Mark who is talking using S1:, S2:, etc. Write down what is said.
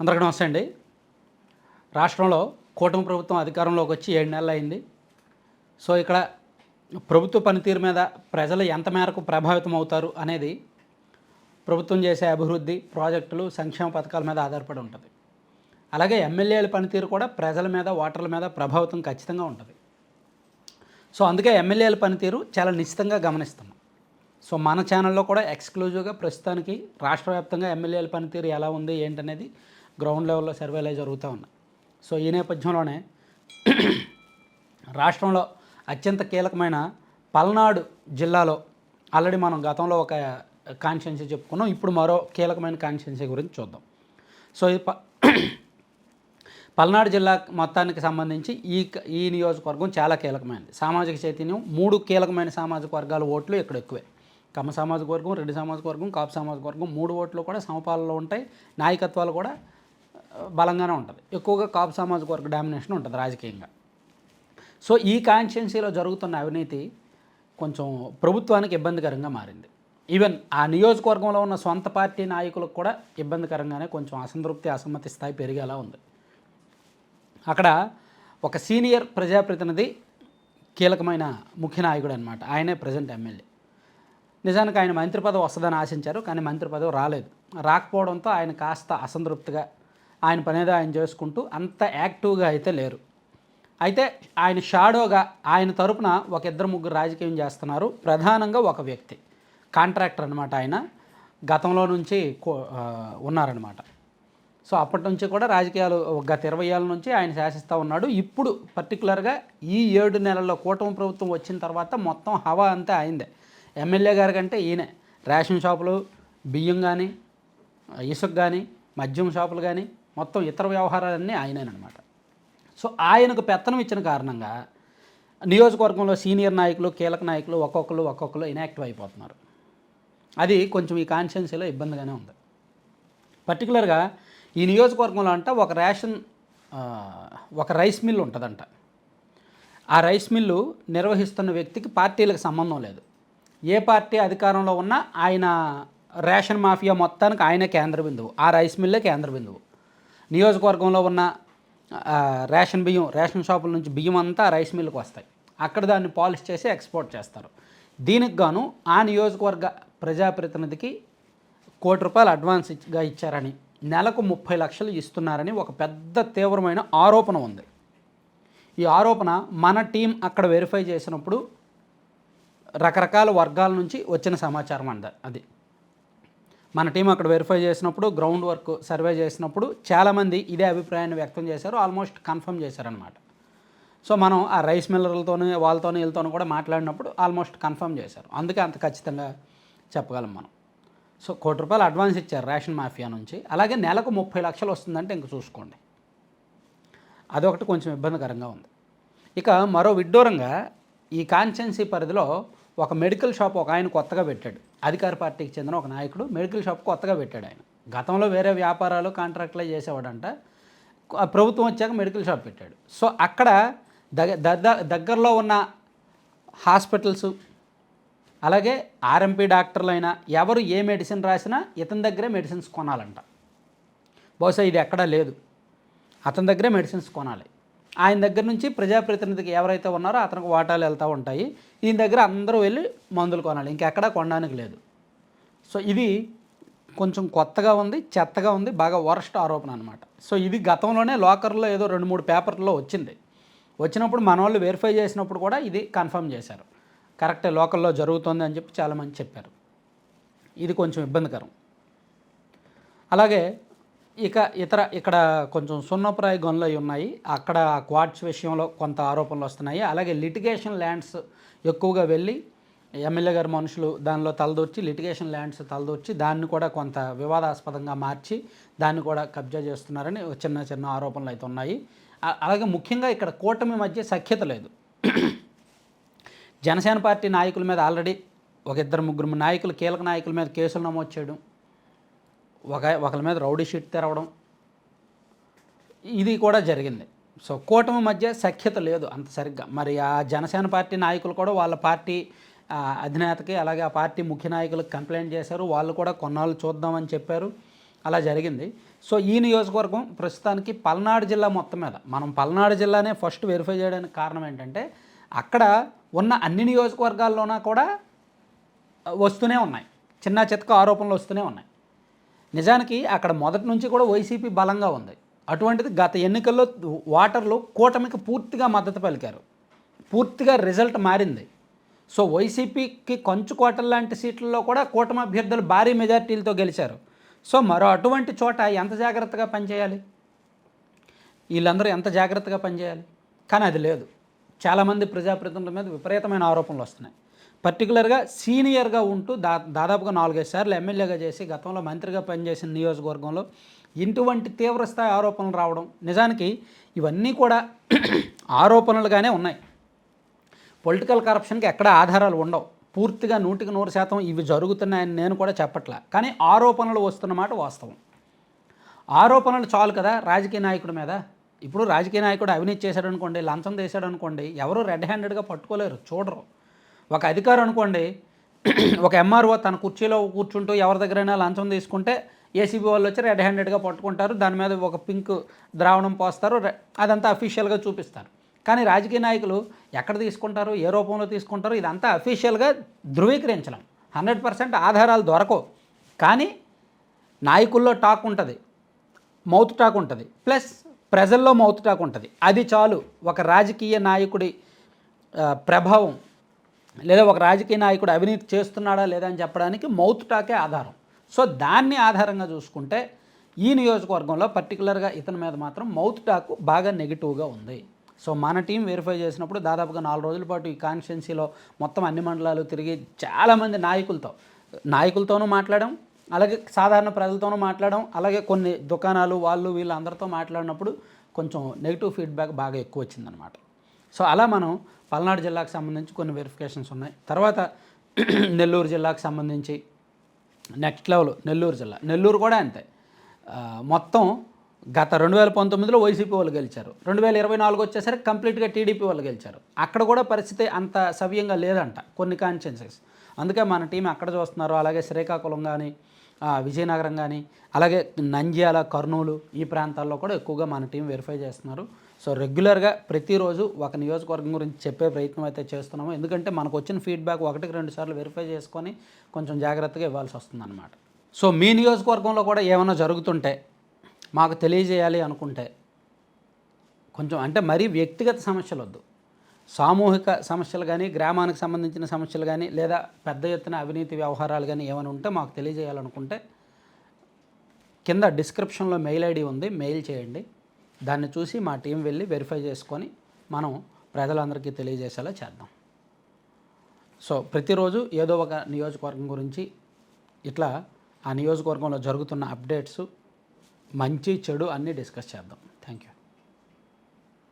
S1: అందరికీ నమస్తే అండి. రాష్ట్రంలో కూటమి ప్రభుత్వం అధికారంలోకి వచ్చి ఏడు నెలలు అయింది. సో ఇక్కడ ప్రభుత్వ పనితీరు మీద ప్రజలు ఎంత మేరకు ప్రభావితం అవుతారు అనేది ప్రభుత్వం చేసే అభివృద్ధి ప్రాజెక్టులు సంక్షేమ పథకాల మీద ఆధారపడి ఉంటుంది. అలాగే ఎమ్మెల్యేల పనితీరు కూడా ప్రజల మీద ఓటర్ల మీద ప్రభావితం ఖచ్చితంగా ఉంటుంది. సో అందుకే ఎమ్మెల్యేల పనితీరు చాలా నిశ్చితంగా గమనిస్తున్నాం. సో మన ఛానల్లో కూడా ఎక్స్క్లూజివ్గా ప్రస్తుతానికి రాష్ట్ర వ్యాప్తంగా ఎమ్మెల్యేల పనితీరు ఎలా ఉంది ఏంటనేది గ్రౌండ్ లెవెల్లో సర్వేలు జరుగుతూ ఉన్నాయి. సో ఈ నేపథ్యంలోనే రాష్ట్రంలో అత్యంత కీలకమైన పల్నాడు జిల్లాలో ఆల్రెడీ మనం గతంలో ఒక కాన్షియన్సీ చెప్పుకున్నాం ఇప్పుడు మరో కీలకమైన కాన్షియన్సీ గురించి చూద్దాం. సో ఈ ప పల్నాడు జిల్లా మొత్తానికి సంబంధించి ఈ ఈ నియోజకవర్గం చాలా కీలకమైనది. సామాజిక చైతన్యం మూడు కీలకమైన సామాజిక వర్గాల ఓట్లు ఇక్కడ ఎక్కువే. కమ్మ సామాజిక వర్గం రెడ్డి సామాజిక వర్గం కాపు సామాజిక వర్గం మూడు ఓట్లు కూడా సమపాలలో ఉంటాయి. నాయకత్వాలు కూడా బలంగానే ఉంటుంది. ఎక్కువగా కాపు సామాజిక వర్గ డామినేషన్ ఉంటుంది రాజకీయంగా. సో ఈ కాన్స్టిట్యున్సీలో జరుగుతున్న అవినీతి కొంచెం ప్రభుత్వానికి ఇబ్బందికరంగా మారింది. ఈవెన్ ఆ నియోజకవర్గంలో ఉన్న సొంత పార్టీ నాయకులకు కూడా ఇబ్బందికరంగానే కొంచెం అసంతృప్తి అసమ్మతి స్థాయి పెరిగేలా ఉంది. అక్కడ ఒక సీనియర్ ప్రజాప్రతినిధి కీలకమైన ముఖ్య నాయకుడు అనమాట ఆయనే ప్రజెంట్ ఎమ్మెల్యే. నిజానికి ఆయన మంత్రి పదవి వస్తుందని ఆశించారు కానీ మంత్రి పదవి రాలేదు. రాకపోవడంతో ఆయన కాస్త అసంతృప్తిగా ఆయన పనేదో ఆయన చేసుకుంటూ అంత యాక్టివ్గా అయితే లేరు. అయితే ఆయన షాడోగా ఆయన తరపున ఒక ఇద్దరు ముగ్గురు రాజకీయం చేస్తున్నారు. ప్రధానంగా ఒక వ్యక్తి కాంట్రాక్టర్ అనమాట ఆయన. గతంలో నుంచి కో- ఉన్నారనమాట సో అప్పటి నుంచి కూడా రాజకీయాలు గత ఇరవై ఏళ్ళ నుంచి ఆయన శాసిస్తూ ఉన్నాడు. ఇప్పుడు పర్టికులర్గా ఈ ఏడు నెలల్లో కూటమి ప్రభుత్వం వచ్చిన తర్వాత మొత్తం హవా అంతా అయిందే. ఎమ్మెల్యే గారి కంటే ఈయనే. రేషన్ షాపులు బియ్యం కానీ ఇసుక కానీ మద్యం షాపులు కానీ మొత్తం ఇతర వ్యవహారాలన్నీ ఆయనేనమాట సో ఆయనకు పెత్తనం ఇచ్చిన కారణంగా నియోజకవర్గంలో సీనియర్ నాయకులు కీలక నాయకులు ఒక్కొక్కరు ఒక్కొక్కరు ఇనాక్టివ్ అయిపోతున్నారు. అది కొంచెం ఈ కాన్స్టిట్యున్సీలో ఇబ్బందిగానే ఉంది. పర్టికులర్గా ఈ నియోజకవర్గంలో అంట ఒక రేషన్ ఒక రైస్ మిల్ ఉంటుందంట. ఆ రైస్ మిల్లు నిర్వహిస్తున్న వ్యక్తికి పార్టీలకు సంబంధం లేదు. ఏ పార్టీ అధికారంలో ఉన్నా ఆయన రేషన్ మాఫియా మొత్తానికి ఆయనే కేంద్ర బిందువు. ఆ రైస్ మిల్లే కేంద్ర బిందువు. నియోజకవర్గంలో ఉన్న రేషన్ బియ్యం రేషన్ షాపుల నుంచి బియ్యం అంతా రైస్ మిల్కి వస్తాయి. అక్కడ దాన్ని పాలిష్ చేసి ఎక్స్పోర్ట్ చేస్తారు. దీనికి గాను ఆ నియోజకవర్గ ప్రజాప్రతినిధికి కోటి రూపాయలు అడ్వాన్స్గా ఇచ్చారని నెలకు ముప్పై లక్షలు ఇస్తున్నారని ఒక పెద్ద తీవ్రమైన ఆరోపణ ఉంది. ఈ ఆరోపణ మన టీం అక్కడ వెరిఫై చేసినప్పుడు రకరకాల వర్గాల నుంచి వచ్చిన సమాచారం అంద అది. మన టీం అక్కడ వెరిఫై చేసినప్పుడు గ్రౌండ్ వర్క్ సర్వే చేసినప్పుడు చాలామంది ఇదే అభిప్రాయాన్ని వ్యక్తం చేశారు ఆల్మోస్ట్ కన్ఫర్మ్ చేశారనమాట సో మనం ఆ రైస్ మిల్లర్లతోనే వాళ్ళతోనే వీళ్ళతోనూ కూడా మాట్లాడినప్పుడు ఆల్మోస్ట్ కన్ఫర్మ్ చేశారు. అందుకే అంత ఖచ్చితంగా చెప్పగలం మనం. సో కోటి రూపాయలు అడ్వాన్స్ ఇచ్చారు రేషన్ మాఫియా నుంచి. అలాగే నెలకు ముప్పై లక్షలు వస్తుందంటే ఇంక చూసుకోండి. అదొకటి కొంచెం ఇబ్బందికరంగా ఉంది. ఇక మరో విడ్డూరంగా ఈ కాన్స్టెన్సీ పరిధిలో ఒక మెడికల్ షాప్ ఒక ఆయన కొత్తగా పెట్టాడు. అధికార పార్టీకి చెందిన ఒక నాయకుడు మెడికల్ షాప్ కొత్తగా పెట్టాడు ఆయన. గతంలో వేరే వ్యాపారాలు కాంట్రాక్ట్లే చేసేవాడంట. ప్రభుత్వం వచ్చాక మెడికల్ షాప్ పెట్టాడు. సో అక్కడ దగ్గ- దగ్గరలో ఉన్న హాస్పిటల్స్ అలాగే ఆర్ఎంపీ డాక్టర్లైనా ఎవరు ఏ మెడిసిన్ రాసినా ఇతని దగ్గరే మెడిసిన్స్ కొనాలంట. బహుశా ఇది ఎక్కడా లేదు. అతని దగ్గరే మెడిసిన్స్ కొనాలి. ఆయన దగ్గర నుంచి ప్రజాప్రతినిధికి ఎవరైతే ఉన్నారో అతనికి వాటాలు వెళ్తూ ఉంటాయి. ఈయన దగ్గర అందరూ వెళ్ళి మందులు కొనాలి. ఇంకెక్కడా కొనడానికి లేదు. సో ఇది కొంచెం కొత్తగా ఉంది చెత్తగా ఉంది బాగా వరస్ట్ ఆరోపణ అనమాట సో ఇది గతంలోనే లోకర్లో ఏదో రెండు మూడు పేపర్లో వచ్చింది. వచ్చినప్పుడు మన వాళ్ళు వెరిఫై చేసినప్పుడు కూడా ఇది కన్ఫర్మ్ చేశారు. కరెక్టే లోకల్లో జరుగుతుంది అని చెప్పి చాలామంది చెప్పారు. ఇది కొంచెం ఇబ్బందికరం. అలాగే ఇక ఇతర ఇక్కడ కొంచెం సున్నప్రాయ గనులు అయి ఉన్నాయి. అక్కడ క్వార్ట్స్ విషయంలో కొంత ఆరోపణలు వస్తున్నాయి. అలాగే లిటిగేషన్ ల్యాండ్స్ ఎక్కువగా వెళ్ళి ఎమ్మెల్యే గారి మనుషులు దానిలో తలదూర్చి లిటిగేషన్ ల్యాండ్స్ తలదూర్చి దాన్ని కూడా కొంత వివాదాస్పదంగా మార్చి దాన్ని కూడా కబ్జా చేస్తున్నారని చిన్న చిన్న ఆరోపణలు అయితే ఉన్నాయి. అలాగే ముఖ్యంగా ఇక్కడ కూటమి మధ్య సఖ్యత లేదు. జనసేన పార్టీ నాయకుల మీద ఆల్రెడీ ఒక ఇద్దరు ముగ్గురు నాయకులు కీలక నాయకుల మీద కేసులు నమోదు చేయడం ఒక ఒకరి మీద రౌడీ షీట్ తెరవడం. ఇది కూడా జరిగింది. సో కూటమి మధ్య సఖ్యత లేదు అంత సరిగ్గా. మరి ఆ జనసేన పార్టీ నాయకులు కూడా వాళ్ళ పార్టీ అధినేతకి అలాగే ఆ పార్టీ ముఖ్య నాయకులకు కంప్లైంట్ చేశారు. వాళ్ళు కూడా కొన్నాళ్ళు చూద్దామని చెప్పారు. అలా జరిగింది. సో ఈ నియోజకవర్గం ప్రస్తుతానికి పల్నాడు జిల్లా మొత్తం మీద మనం పల్నాడు జిల్లానే ఫస్ట్ వెరిఫై చేయడానికి కారణం ఏంటంటే అక్కడ ఉన్న అన్ని నియోజకవర్గాల్లోనా కూడా వస్తూనే ఉన్నాయి. చిన్న చితక ఆరోపణలు వస్తూనే ఉన్నాయి. నిజానికి అక్కడ మొదటి నుంచి కూడా వైసీపీ బలంగా ఉంది. అటువంటిది గత ఎన్నికల్లో ఓటర్లు కూటమికి పూర్తిగా మద్దతు పలికారు. పూర్తిగా రిజల్ట్ మారింది. సో వైసీపీకి కొంచుకోటల లాంటి సీట్లలో కూడా కూటమి అభ్యర్థులు భారీ మెజార్టీలతో గెలిచారు. సో మరో అటువంటి చోట ఎంత జాగ్రత్తగా పనిచేయాలి? వీళ్ళందరూ ఎంత జాగ్రత్తగా పనిచేయాలి? కానీ అది లేదు. చాలామంది ప్రజాప్రతినిధుల మీద విపరీతమైన ఆరోపణలు వస్తున్నాయి. పర్టికులర్గా సీనియర్గా ఉంటూ దా దాదాపుగా నాలుగైదు సార్లు ఎమ్మెల్యేగా చేసి గతంలో మంత్రిగా పనిచేసిన నియోజకవర్గంలో ఇటువంటి తీవ్రస్థాయి ఆరోపణలు రావడం నిజానికి ఇవన్నీ కూడా ఆరోపణలుగానే ఉన్నాయి. పొలిటికల్ కరప్షన్కి ఎక్కడ ఆధారాలు ఉండవు. పూర్తిగా నూటికి నూరు శాతం ఇవి జరుగుతున్నాయని నేను కూడా చెప్పట్లా. కానీ ఆరోపణలు వస్తున్నమాట వాస్తవం. ఆరోపణలు చాలు కదా రాజకీయ నాయకుడి మీద? ఇప్పుడు రాజకీయ నాయకుడు అవినీతి చేశాడు అనుకోండి లంచం చేశాడు అనుకోండి ఎవరు రెడ్ హ్యాండెడ్గా పట్టుకోలేరు చూడరు. ఒక అధికారం అనుకోండి ఒక ఎంఆర్ఓ తన కుర్చీలో కూర్చుంటూ ఎవరి దగ్గరైనా లంచం తీసుకుంటే ఏసీబీ వాళ్ళు వచ్చి రెడ్ హ్యాండెడ్గా పట్టుకుంటారు దాని మీద ఒక పింక్ ద్రావణం పోస్తారు అదంతా అఫీషియల్గా చూపిస్తారు. కానీ రాజకీయ నాయకులు ఎక్కడ తీసుకుంటారు ఏ రూపంలో తీసుకుంటారు ఇదంతా అఫీషియల్గా ధృవీకరించడం హండ్రెడ్ పర్సెంట్ ఆధారాలు దొరకవు. కానీ నాయకుల్లో టాక్ ఉంటుంది మౌత్ టాక్ ఉంటుంది ప్లస్ ప్రజల్లో మౌత్ టాక్ ఉంటుంది. అది చాలు ఒక రాజకీయ నాయకుడి ప్రభావం. లేదా ఒక రాజకీయ నాయకుడు అవినీతి చేస్తున్నాడా లేదా అని చెప్పడానికి మౌత్ టాకే ఆధారం. సో దాన్ని ఆధారంగా చూసుకుంటే ఈ నియోజకవర్గంలో పర్టికులర్గా ఇతని మీద మాత్రం మౌత్ టాక్ బాగా నెగిటివ్గా ఉంది. సో మన టీం వెరిఫై చేసినప్పుడు దాదాపుగా నాలుగు రోజుల పాటు ఈ కాన్స్టిట్యున్సీలో మొత్తం అన్ని మండలాలు తిరిగి చాలామంది నాయకులతో నాయకులతోనూ మాట్లాడాం అలాగే సాధారణ ప్రజలతోనూ మాట్లాడడం అలాగే కొన్ని దుకాణాలు వాళ్ళు వీళ్ళు అందరితో మాట్లాడినప్పుడు కొంచెం నెగిటివ్ ఫీడ్బ్యాక్ బాగా ఎక్కువ వచ్చిందనమాట సో అలా మనం పల్నాడు జిల్లాకు సంబంధించి కొన్ని వెరిఫికేషన్స్ ఉన్నాయి. తర్వాత నెల్లూరు జిల్లాకు సంబంధించి నెక్స్ట్ లెవెల్ నెల్లూరు జిల్లా. నెల్లూరు కూడా అంతే. మొత్తం గత రెండు వేల పంతొమ్మిదిలో వైసీపీ వాళ్ళు గెలిచారు. రెండు వేల ఇరవై నాలుగు వచ్చేసరికి కంప్లీట్గా టీడీపీ వాళ్ళు గెలిచారు. అక్కడ కూడా పరిస్థితి అంత సవ్యంగా లేదంట. కొన్ని కాన్షియన్సెస్ అందుకే మన టీం అక్కడ చూస్తున్నారు అలాగే శ్రీకాకుళం కానీ విజయనగరం కానీ అలాగే నంద్యాల కర్నూలు ఈ ప్రాంతాల్లో కూడా ఎక్కువగా మన టీం వెరిఫై చేస్తున్నారు. సో రెగ్యులర్గా ప్రతిరోజు ఒక నియోజకవర్గం గురించి చెప్పే ప్రయత్నం అయితే చేస్తున్నాము. ఎందుకంటే మనకు వచ్చిన ఫీడ్బ్యాక్ ఒకటికి రెండు సార్లు వెరిఫై చేసుకొని కొంచెం జాగ్రత్తగా ఇవ్వాల్సి వస్తుందన్నమాట. సో మీ నియోజకవర్గంలో కూడా ఏమైనా జరుగుతుంటే మాకు తెలియజేయాలి అనుకుంటే కొంచెం అంటే మరీ వ్యక్తిగత సమస్యలు వద్దు సామూహిక సమస్యలు కానీ గ్రామానికి సంబంధించిన సమస్యలు కానీ లేదా పెద్ద ఎత్తున అవినీతి వ్యవహారాలు కానీ ఏమైనా ఉంటే మాకు తెలియజేయాలనుకుంటే కింద డిస్క్రిప్షన్లో మెయిల్ ఐడి ఉంది మెయిల్ చేయండి. దాన్ని చూసి మా టీం వెళ్ళి వెరిఫై చేసుకొని మనం ప్రజలందరికీ తెలియజేసేలా చేద్దాం. సో ప్రతిరోజు ఏదో ఒక నియోజకవర్గం గురించి ఇట్లా ఆ నియోజకవర్గంలో జరుగుతున్న అప్డేట్స్ మంచి చెడు అన్నీ డిస్కస్ చేద్దాం. Thank you.